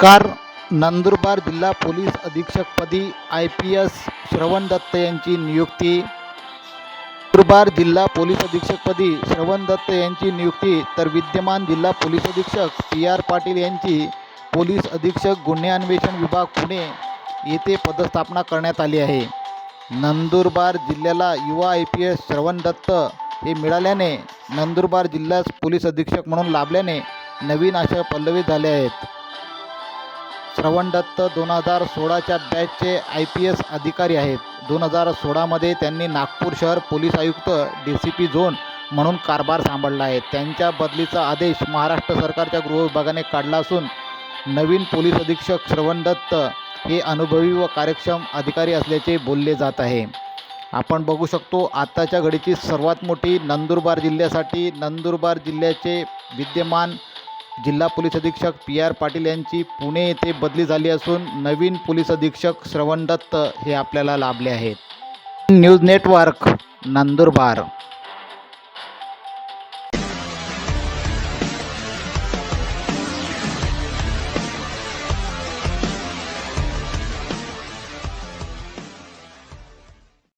नमस्कार नंदुरबार जिल्हा police अधीक्षकपदी I P S Shravan Datta यांची नियुक्ती. नंदुरबार जिल्हा पोलीस अधीक्षकपदी श्रवण दत्त यांची नियुक्ती तर विद्यमान जिल्हा पोलीस अधीक्षक पी आर पाटील यांची पोलीस अधीक्षक गुन्हे अन्वेषण विभाग पुणे येथे पदस्थापना करण्यात आली आहे. नंदुरबार जिल्ह्याला युवा I P S Shravan Datta हे मिळाल्याने नंदुरबार जिल्ह्यास पोलीस अधीक्षक म्हणून लाभल्याने नवीन आशा पल्लवी झाले आहेत. श्रवण दत्त दोन हजार सोळाच्या बॅचचे आय पी एस अधिकारी आहेत. दोन हजार सोळामध्ये त्यांनी नागपूर शहर पोलीस आयुक्त डी सी पी झोन म्हणून कारभार सांभाळला आहे. त्यांच्या बदलीचा आदेश महाराष्ट्र सरकारच्या गृह विभागाने काढला असून नवीन पोलीस अधीक्षक श्रवण दत्त हे अनुभवी व कार्यक्षम अधिकारी असल्याचे बोलले जात आहे. आपण बघू शकतो आत्ताच्या घडीची सर्वात मोठी नंदुरबार जिल्ह्यासाठी नंदुरबार जिल्ह्याचे विद्यमान जिल्हा पोलीस अधीक्षक पी आर पाटील यांची पुणे येथे बदली झाली असून नवीन पोलीस अधीक्षक श्रवण दत्त हे आपल्याला लाभले आहेत. News network Nandurbar.